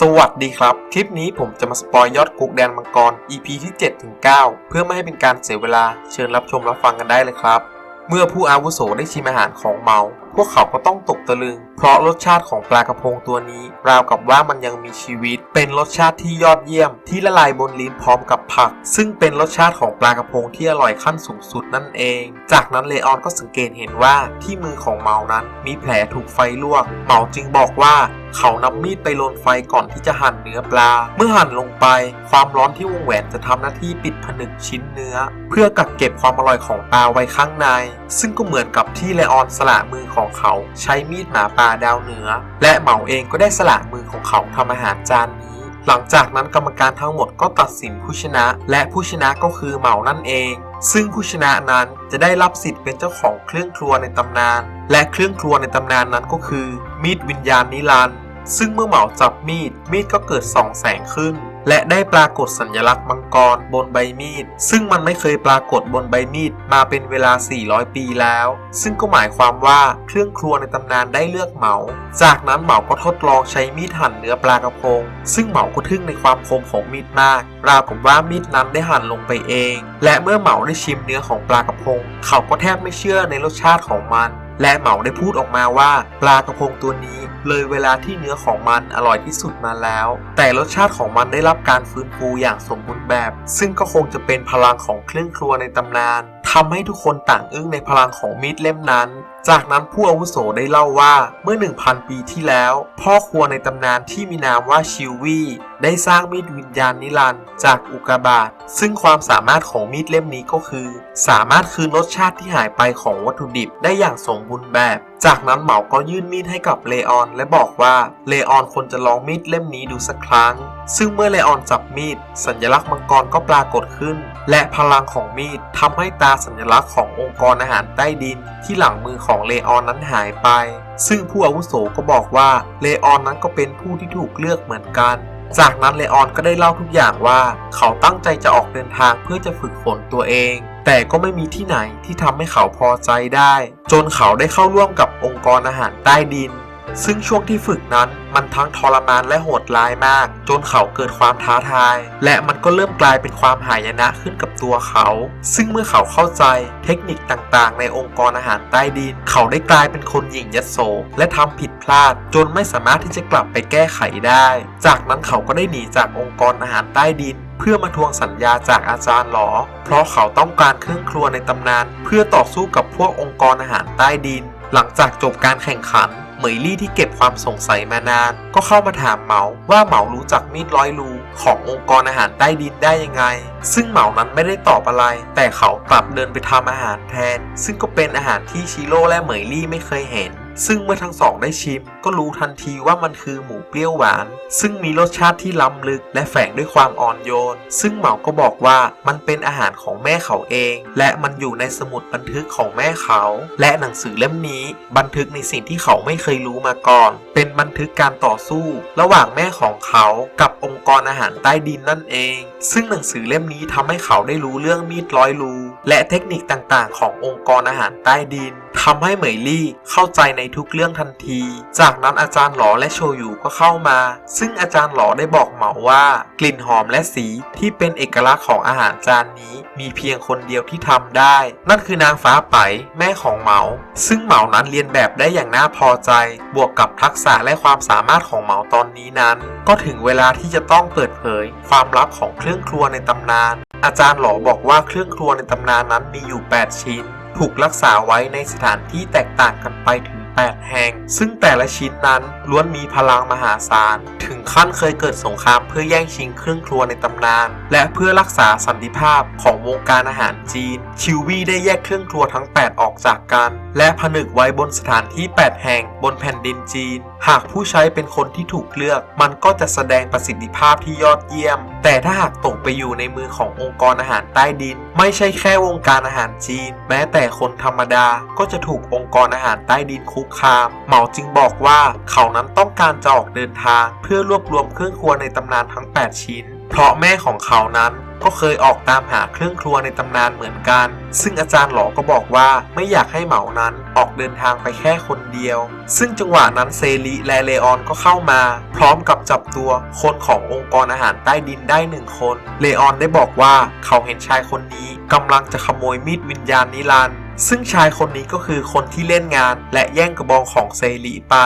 สวัสดีครับ คลิปนี้ผมจะมาสปอยยอดกุ๊กแดนมังกร EP ที่7ถึง9เพื่อไม่ให้เป็นการเสียเวลา เชิญรับชมรับฟังกันได้เลยครับ เมื่อผู้อาวุโสได้ชิมอาหารของเมา พวกเขาก็ต้องตกตะลึง เพราะรสชาติของปลากระพงตัวนี้ ราวกับว่ามันยังมีชีวิต เป็นรสชาติที่ยอดเยี่ยม ที่ละลายบนลิ้นพร้อมกับผัก ซึ่งเป็นรสชาติของปลากระพงที่อร่อยขั้นสูงสุดนั่นเอง จากนั้นเลออนก็สังเกตเห็นว่าที่มือของเมานั้น มีแผลถูกไฟลวก เมาจึงบอกว่าเขานำมีดไปลนไฟก่อนที่จะหั่นเนื้อปลา เมื่อหั่นลงไป ความร้อนที่วงแหวนจะทำหน้าที่ปิดผนึกชิ้นเนื้อ เพื่อกักเก็บความอร่อยของปลาไว้ข้างใน ซึ่งก็เหมือนกับที่เลออนสละมือของเขาใช้มีดหมาป่าดาวเหนือ และเหมาเองก็ได้สละมือของเขาทำอาหารจานนี้ หลังจากนั้นกรรมการทั้งหมดก็ตัดสินผู้ชนะ และผู้ชนะก็คือเหมานั่นเอง ซึ่งผู้ชนะนั้นจะได้รับสิทธิ์เป็นเจ้าของเครื่องครัวในตำนาน และเครื่องครัวในตำนานนั้นก็คือ มีดวิญญาณนิรันดร์ซึ่งเมื่อเหมาจับมีดมีดก็เกิดส่องแสงขึ้น และได้ปรากฏสัญลักษณ์มังกรบนใบมีด ซึ่งมันไม่เคยปรากฏบนใบมีดมาเป็นเวลา 400 ปีแล้ว ซึ่งก็หมายความว่าเครื่องครัวในตำนานได้เลือกเหมา จากนั้นเหมาก็ทดลองใช้มีดหั่นเนื้อปลากระพง ซึ่งเหมาก็ทึ่งในความคมของมีดมาก ราวกับว่ามีดนั้นได้หั่นลงไปเอง และเมื่อเหมาได้ชิมเนื้อของปลากระพง เขาก็แทบไม่เชื่อในรสชาติของมันและเหมาได้พูดออกมาว่าปลากระพงตัวนี้ เลยเวลาที่เนื้อของมันอร่อยที่สุดมาแล้ว แต่รสชาติของมันได้รับการฟื้นฟูอย่างสมบูรณ์แบบ ซึ่งก็คงจะเป็นพลังของเครื่องครัวในตำนานทำให้ทุกคนต่างอึ้งในพลังของมีดเล่มนั้น จากนั้นผู้อาวุโสได้เล่าว่าเมื่อ 1,000 ปีที่แล้ว พ่อครัวในตำนานที่มีนามว่าชิววี่ได้สร้างมีดวิญญาณนิรันด์จากอุกกาบาตซึ่งความสามารถของมีดเล่มนี้ก็คือ สามารถคืนรสชาติที่หายไปของวัตถุดิบได้อย่างสมบูรณ์แบบ จากนั้นเหมาก็ยื่นมีดให้กับเลออนและบอกว่าเลออนควรจะลองมีดเล่มนี้ดูสักครั้ง ซึ่งเมื่อเลออนจับมีด สัญลักษณ์มังกรก็ปรากฏขึ้น และพลังของมีดทำให้ตาสัญลักษณ์ขององค์กรอาหารใต้ดิน ที่หลังมือของเลออนนั้นหายไป ซึ่งผู้อาวุโสก็บอกว่าเลออนนั้นก็เป็นผู้ที่ถูกเลือกเหมือนกัน จากนั้นเลออนก็ได้เล่าทุกอย่างว่า เขาตั้งใจจะออกเดินทางเพื่อจะฝึกฝนตัวเอง แต่ก็ไม่มีที่ไหนที่ทำให้เขาพอใจได้ จนเขาได้เข้าร่วมกับองค์กรอาหารใต้ดิน ซึ่งช่วงที่ฝึกนั้นมันทั้งทรมานและโหดร้ายมาก จนเขาเกิดความท้าทาย และมันก็เริ่มกลายเป็นความหายนะขึ้นกับตัวเขา ซึ่งเมื่อเขาเข้าใจเทคนิคต่างๆ ในองค์กรอาหารใต้ดิน เขาได้กลายเป็นคนหยิ่งยโสและทำผิดพลาด จนไม่สามารถที่จะกลับไปแก้ไขได้ จากนั้นเขาก็ได้หนีจากองค์กรอาหารใต้ดินเพื่อมาทวงสัญญาจากอาจารย์หลอ เพราะเขาต้องการเครื่องครัวในตำนาน เพื่อต่อสู้กับพวกองค์กรอาหารใต้ดิน หลังจากจบการแข่งขัน เหมยลี่ที่เก็บความสงสัยมานาน ก็เข้ามาถามเหมาว่าเหมารู้จักมีดร้อยรูขององค์กรอาหารใต้ดินได้ยังไง ซึ่งเหมานั้นไม่ได้ตอบอะไร แต่เขากลับเดินไปทำอาหารแทน ซึ่งก็เป็นอาหารที่ชิโร่และเหมยลี่ไม่เคยเห็น ซึ่งเมื่อทั้งสองได้ชิม ก็รู้ทันทีว่ามันคือหมูเปรี้ยวหวาน ซึ่งมีรสชาติที่ล้ำลึกและแฝงด้วยความอ่อนโยน ซึ่งเหมาก็บอกว่ามันเป็นอาหารของแม่เขาเอง และมันอยู่ในสมุดบันทึกของแม่เขา และหนังสือเล่มนี้ บันทึกในสิ่งที่เขาไม่เคยรู้มาก่อน เป็นบันทึกการต่อสู้ ระหว่างแม่ของเขากับองค์กรอาหารใต้ดินนั่นเอง ซึ่งหนังสือเล่มนี้ทำให้เขาได้รู้เรื่องมีดร้อยรูและเทคนิคต่างๆ ขององค์กรอาหารใต้ดินทำให้เหมยลี่เข้าใจในทุกเรื่องทันที จากนั้นอาจารย์หลอและโชยุก็เข้ามา ซึ่งอาจารย์หลอได้บอกเหมาว่า กลิ่นหอมและสีที่เป็นเอกลักษณ์ของอาหารจานนี้ มีเพียงคนเดียวที่ทำได้ นั่นคือนางฟ้าไปแม่ของเหมา ซึ่งเหมานั้นเรียนแบบได้อย่างน่าพอใจ บวกกับทักษะและความสามารถของเหมาตอนนี้นั้น ก็ถึงเวลาที่จะต้องเปิดเผย ความลับของเครื่องครัวในตำนาน อาจารย์หลอบอกว่าเครื่องครัวในตำนานนั้นมีอยู่ 8 ชิ้น ถูกรักษาไว้ในสถานที่แตกต่างกันไปถึง 8 แห่ง ซึ่งแต่ละชิ้นนั้นล้วนมีพลังมหาศาล ถึงขั้นเคยเกิดสงครามเพื่อแย่งชิงเครื่องครัวในตำนาน และเพื่อรักษาสันติภาพของวงการอาหารจีน ชิววี่ได้แยกเครื่องครัวทั้ง 8 ออกจากกัน และผนึกไว้บนสถานที่ 8 แห่งบนแผ่นดินจีน หากผู้ใช้เป็นคนที่ถูกเลือก มันก็จะแสดงประสิทธิภาพที่ยอดเยี่ยม แต่ถ้าหากตกไปอยู่ในมือขององค์กรอาหารใต้ดิน ไม่ใช่แค่วงการอาหารจีน แม้แต่คนธรรมดาก็จะถูกองค์กรอาหารใต้ดินคุกคาม เหมาจึงบอกว่าเขานั้นต้องการจะออกเดินทาง เพื่อรวบรวมเครื่องครัวในตำนานทั้ง 8 ชิ้น เพราะแม่ของเขานั้นก็เคยออกตามหาเครื่องครัวในตำนานเหมือนกัน ซึ่งอาจารย์หลอก็บอกว่าไม่อยากให้เหมานั้นออกเดินทางไปแค่คนเดียว ซึ่งจังหวะนั้นเซริและเลออนก็เข้ามา พร้อมกับจับตัวคนขององค์กรอาหารใต้ดินได้หนึ่งคน เลออนได้บอกว่าเขาเห็นชายคนนี้กำลังจะขโมยมีดวิญญาณนิรันด์ ซึ่งชายคนนี้ก็คือคนที่เล่นงานและแย่งกระบองของเซรีไป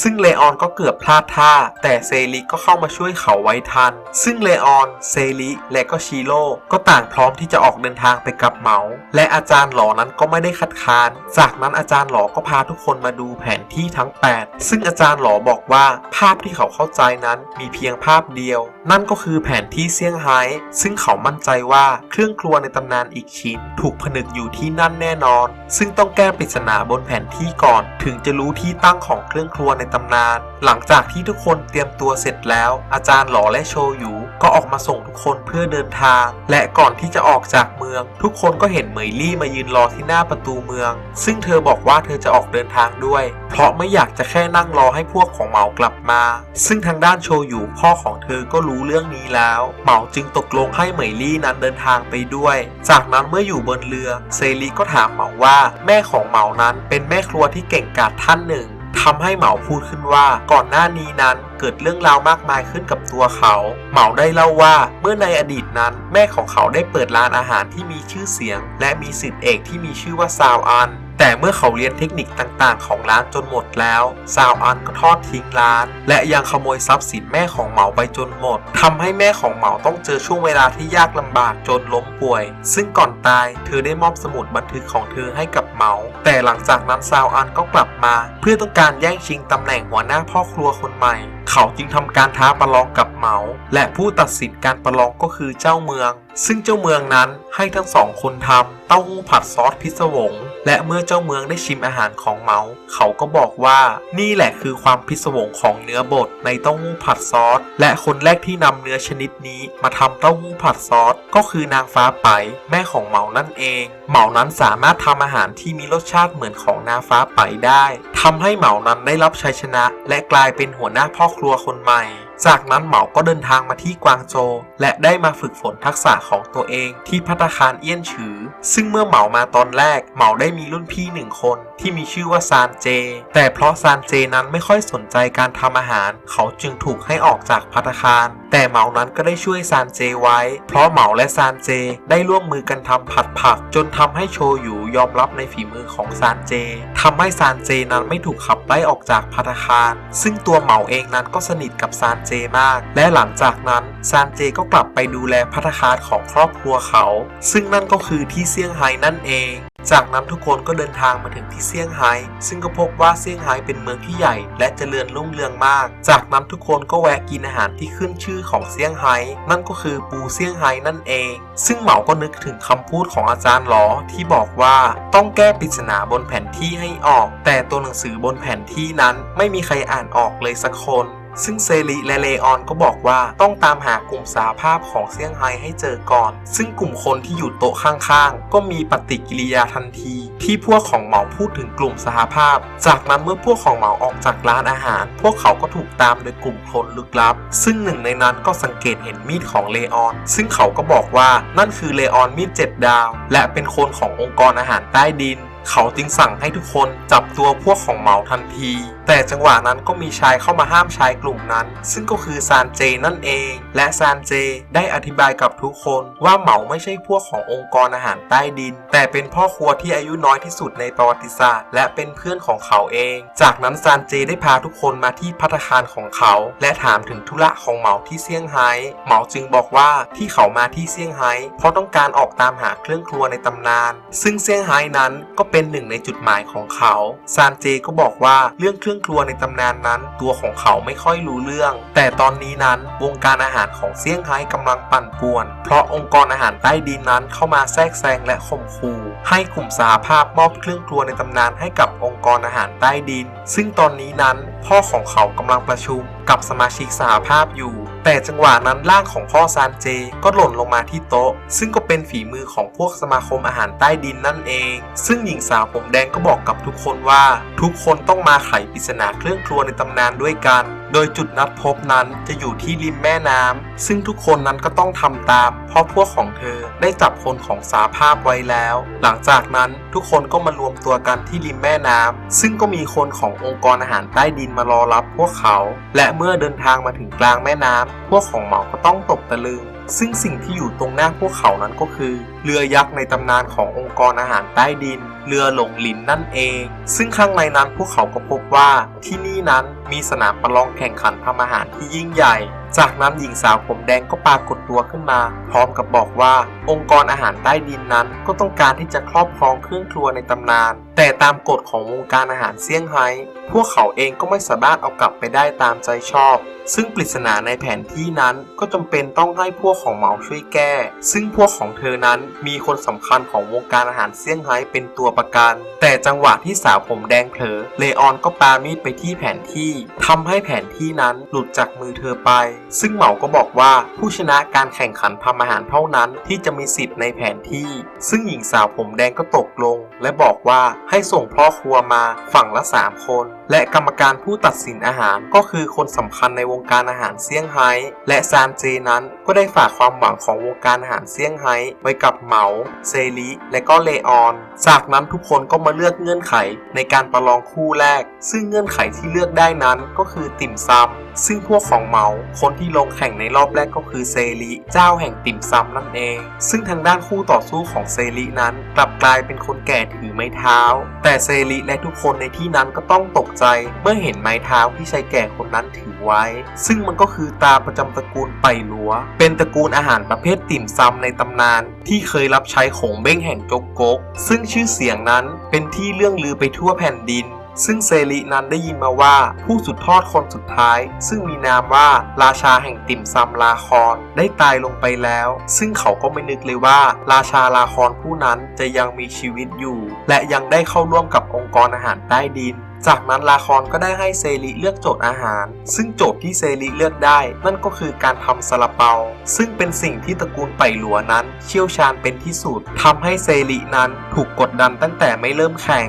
ซึ่งเลออนก็เกือบพลาดท่า แต่เซรีก็เข้ามาช่วยเขาไว้ทัน ซึ่งเลออน เซรีและก็ชิโร่ก็ต่างพร้อมที่จะออกเดินทางไปกับเหมา และอาจารย์หลอนั้นก็ไม่ได้คัดค้าน จากนั้นอาจารย์หลอก็พาทุกคนมาดูแผนที่ทั้ง 8 ซึ่งอาจารย์หลอบอกว่าภาพที่เขาเข้าใจนั้นมีเพียงภาพเดียวนั่นก็คือแผนที่เซี่ยงไฮ้ซึ่งเขามั่นใจว่าเครื่องครัวในตำนานอีกชิ้น ถูกผนึกอยู่ที่นั่นแน่นอน ซึ่งต้องแก้ปริศนาบนแผนที่ก่อน ถึงจะรู้ที่ตั้งของเครื่องครัวในตำนาน หลังจากที่ทุกคนเตรียมตัวเสร็จแล้ว อาจารย์หลอและโชยูก็ออกมาส่งทุกคนเพื่อเดินทาง และก่อนที่จะออกจากเมือง ทุกคนก็เห็นเหมยลี่มายืนรอที่หน้าประตูเมือง ซึ่งเธอบอกว่าเธอจะออกเดินทางด้วย เพราะไม่อยากจะแค่นั่งรอให้พวกของเหมากลับมา ซึ่งทางด้านโชยูพ่อของเธอก็รู้เรื่องนี้แล้ว เหมาจึงตกลงให้เหมยลี่นั้นเดินทางไปด้วย จากนั้นเมื่ออยู่บนเรือ เซรีก็ถามเหมาว่า แม่ของเหมานั้นเป็นแม่ครัวที่เก่งกาจท่านหนึ่งทำให้เหมาพูดขึ้นว่าก่อนหน้านี้นั้นเกิดเรื่องราวมากมายขึ้นกับตัวเขา เหมาได้เล่าว่าเมื่อในอดีตนั้น แม่ของเขาได้เปิดร้านอาหารที่มีชื่อเสียง และมีสิทธิเอกที่มีชื่อว่าซาวอัน แต่เมื่อเขาเรียนเทคนิคต่างๆ ของร้านจนหมดแล้วซาวอันก็ทอดทิ้งร้าน และยังขโมยทรัพย์สินแม่ของเหมาไปจนหมดทำให้แม่ของเหมาต้องเจอช่วงเวลาที่ยากลำบากจนล้มป่วย ซึ่งก่อนตายเธอได้มอบสมุดบันทึกของเธอให้กับเหมา แต่หลังจากนั้นซาวอันก็กลับมา เพื่อต้องการแย่งชิงตำแหน่งหัวหน้าพ่อครัวคนใหม่ เขาจึงทำการท้าประลองกับเหมา และผู้ตัดสินการประลองก็คือเจ้าเมือง ซึ่งเจ้าเมืองนั้นให้ทั้งสองคนทำเต้าหู้ผัดซอสพิศวง และเมื่อเจ้าเมืองได้ชิมอาหารของเหมา เขาก็บอกว่านี่แหละคือความพิศวงของเนื้อบดในเต้าหู้ผัดซอส และคนแรกที่นำเนื้อชนิดนี้มาทำเต้าหู้ผัดซอสก็คือนางฟ้าไป แม่ของเหมานั่นเอง เหมานั้นสามารถทำอาหารที่มีรสชาติเหมือนของนาฟ้าไปได้ทำให้เหมานั้นได้รับชัยชนะ และกลายเป็นหัวหน้าพ่อครัวคนใหม่ จากนั้นเหมาก็เดินทางมาที่กวางโจวและได้มาฝึกฝนทักษะของตัวเองที่พัตตาคารเอี้ยนฉือ ซึ่งเมื่อเหมามาตอนแรก เหมาได้มีรุ่นพี่หนึ่งคนที่มีชื่อว่าซานเจ แต่เพราะซานเจนั้นไม่ค่อยสนใจการทำอาหาร เขาจึงถูกให้ออกจากพัตตาคาร แต่เหมานั้นก็ได้ช่วยซานเจไว้ เพราะเหมาและซานเจได้ร่วมมือกันทำผัดผัก จนทำให้โชยุยอมรับในฝีมือของซานเจทำให้ซานเจนั้นไม่ถูกขับไล่ออกจากพัตตาคาร ซึ่งตัวเหมาเองนั้นก็สนิทกับซานเจมาก และหลังจากนั้นซานเจก็กลับไปดูแลพัตตาคารของครอบครัวเขา ซึ่งนั่นก็คือที่เซี่ยงไฮ้นั่นเองจากนั้นทุกคนก็เดินทางมาถึงที่เซี่ยงไฮ้ ซึ่งก็พบว่าเซี่ยงไฮ้เป็นเมืองที่ใหญ่ และเจริญรุ่งเรืองมาก จากนั้นทุกคนก็แวะกินอาหารที่ขึ้นชื่อของเซี่ยงไฮ้ นั่นก็คือปูเซี่ยงไฮ้นั่นเอง ซึ่งเหมาก็นึกถึงคำพูดของอาจารย์หลอที่บอกว่าต้องแก้ปริศนาบนแผนที่ให้ออก แต่ตัวหนังสือบนแผนที่นั้นไม่มีใครอ่านออกเลยสักคน ซึ่งเซริและเลออนก็บอกว่าต้องตามหากลุ่มสาภาพของเซี่ยงไฮ้ให้เจอก่อน ซึ่งกลุ่มคนที่อยู่โต๊ะข้างๆ ก็มีปฏิกิริยาทันที ที่พวกของเหมาพูดถึงกลุ่มสหภาพ จากนั้นเมื่อพวกของเหมาออกจากร้านอาหาร พวกเขาก็ถูกตามโดยกลุ่มคนลึกลับ ซึ่งหนึ่งในนั้นก็สังเกตเห็นมีดของเลออน ซึ่งเขาก็บอกว่านั่นคือเลออนมีดเจ็ดดาว และเป็นคนขององค์กรอาหารใต้ดิน เขาจึงสั่งให้ทุกคนจับตัวพวกของเหมาทันที แต่จังหวะนั้นก็มีชายเข้ามาห้ามชายกลุ่มนั้น ซึ่งก็คือซานเจนั่นเอง และซานเจได้อธิบายกับทุกคนว่าเหมาไม่ใช่พวกขององค์กรอาหารใต้ดิน แต่เป็นพ่อครัวที่อายุน้อยที่สุดในประวัติศาสตร์ และเป็นเพื่อนของเขาเอง จากนั้นซานเจได้พาทุกคนมาที่พัตตาคารของเขา และถามถึงธุระของเหมาที่เซี่ยงไฮ้เหมาจึงบอกว่าที่เขามาที่เซี่ยงไฮ้เพราะต้องการออกตามหาเครื่องครัวในตำนาน ซึ่งเซี่ยงไฮ้นั้นก็เป็นหนึ่งในจุดหมายของเขาซานเจก็บอกว่าเรื่องเครื่องครัวในตำนานนั้น ตัวของเขาไม่ค่อยรู้เรื่อง แต่ตอนนี้นั้นวงการอาหารของเซี่ยงไฮ้กำลังปั่นป่วน เพราะองค์กรอาหารใต้ดินนั้นเข้ามาแทรกแซงและข่มขู่ให้กลุ่มสหภาพมอบเครื่องครัวในตำนานให้กับองค์กรอาหารใต้ดิน ซึ่งตอนนี้นั้นพ่อของเขากำลังประชุมกับสมาชิกสหภาพอยู่ แต่จังหวะนั้นร่างของพ่อซานเจก็หล่นลงมาที่โต๊ะ ซึ่งก็เป็นฝีมือของพวกสมาคมอาหารใต้ดินนั่นเอง ซึ่งหญิงสาวผมแดงก็บอกกับทุกคนว่า ทุกคนต้องมาไขปริศนาเครื่องครัวในตำนานด้วยกัน โดยจุดนัดพบนั้นจะอยู่ที่ริมแม่น้ำ ซึ่งทุกคนนั้นก็ต้องทำตาม เพราะพวกของเธอได้จับคนของสาภาพไว้แล้ว หลังจากนั้นทุกคนก็มารวมตัวกันที่ริมแม่น้ำ ซึ่งก็มีคนขององค์กรอาหารใต้ดินมารอรับพวกเขา และเมื่อเดินทางมาถึงกลางแม่น้ำพวกของเหมาก็ต้องตกตะลึง ซึ่งสิ่งที่อยู่ตรงหน้าพวกเขานั้นก็คือ เรือยักษ์ในตำนานขององค์กรอาหารใต้ดิน เรือหลงหลินนั่นเอง ซึ่งข้างในนั้นพวกเขาก็พบว่าที่นี่นั้นมีสนามประลองแข่งขันทำอาหารที่ยิ่งใหญ่ จากนั้นหญิงสาวผมแดงก็ปรากฏตัวขึ้นมา พร้อมกับบอกว่า องค์กรอาหารใต้ดินนั้น ก็ต้องการที่จะครอบครองเครื่องครัวในตำนาน แต่ตามกฎของวงการอาหารเซี่ยงไฮ้พวกเขาเองก็ไม่สามารถเอากลับไปได้ตามใจชอบ ซึ่งปริศนาในแผนที่นั้นก็จำเป็นต้องให้พวกของเหมาช่วยแก้ ซึ่งพวกของเธอนั้นมีคนสำคัญของวงการอาหารเซี่ยงไฮ้เป็นตัวประกัน แต่จังหวะที่สาวผมแดงเผลอเลออนก็ปามีดไปที่แผนที่ทำให้แผนที่นั้นหลุดจากมือเธอไป ซึ่งเหมาก็บอกว่าผู้ชนะการแข่งขันทำอาหารเท่านั้นที่จะมีสิทธิ์ในแผนที่ ซึ่งหญิงสาวผมแดงก็ตกลง และบอกว่าให้ส่งพ่อครัวมาฝั่งละสามคน และกรรมการผู้ตัดสินอาหารก็คือคนสำคัญในวงการอาหารเซี่ยงไฮ้และซานเจนั้นก็ได้ฝากความหวังของวงการอาหารเซี่ยงไฮ้ไว้กับเหมา เซริและก็เลออน จากนั้นทุกคนก็มาเลือกเงื่อนไขในการประลองคู่แรก ซึ่งเงื่อนไขที่เลือกได้นั้นก็คือติ่มซำซึ่งพวกของเหมาคนที่ลงแข่งในรอบแรกก็คือเซริเจ้าแห่งติ่มซำนั่นเอง ซึ่งทางด้านคู่ต่อสู้ของเซรินั้น กลับกลายเป็นคนแก่ถือไม้เท้า แต่เซริและทุกคนในที่นั้นก็ต้องตกใจ เมื่อเห็นไม้เท้าที่ชายแก่คนนั้นถือไว้ ซึ่งมันก็คือตาประจำตระกูลไปหลัว เป็นตระกูลอาหารประเภทติ่มซำในตำนาน ที่เคยรับใช้ของเบ้งแห่งจกกก ซึ่งชื่อเสียงนั้นเป็นที่เรื่องลือไปทั่วแผ่นดิน ซึ่งเซรินั้นได้ยินมาว่าผู้สุดทอดคนสุดท้าย ซึ่งมีนามว่าราชาแห่งติ่มซำลาคอนได้ตายลงไปแล้ว ซึ่งเขาก็ไม่นึกเลยว่า ราชาลาคอนผู้นั้นจะยังมีชีวิตอยู่ และยังได้เข้าร่วมกับองค์กรอาหารใต้ดินจากนั้นลาคอนก็ได้ให้เซริเลือกโจทย์อาหาร ซึ่งโจทย์ที่เซริเลือกได้ นั่นก็คือการทำซาลาเปา ซึ่งเป็นสิ่งที่ตระกูลไปหลัวนั้น เชี่ยวชาญเป็นที่สุดทำให้เซรินั้นถูกกดดันตั้งแต่ไม่เริ่มแข่ง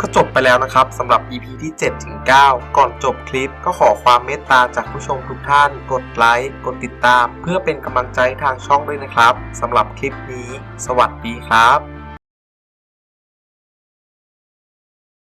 ก็จบไปแล้วนะครับสำหรับ EP ที่7ถึง9 ก่อนจบคลิปก็ขอความเมตตาจากผู้ชมทุกท่าน กดไลค์กดติดตาม เพื่อเป็นกำลังใจทางช่องด้วยนะครับสำหรับคลิปนี้ สวัสดีครับ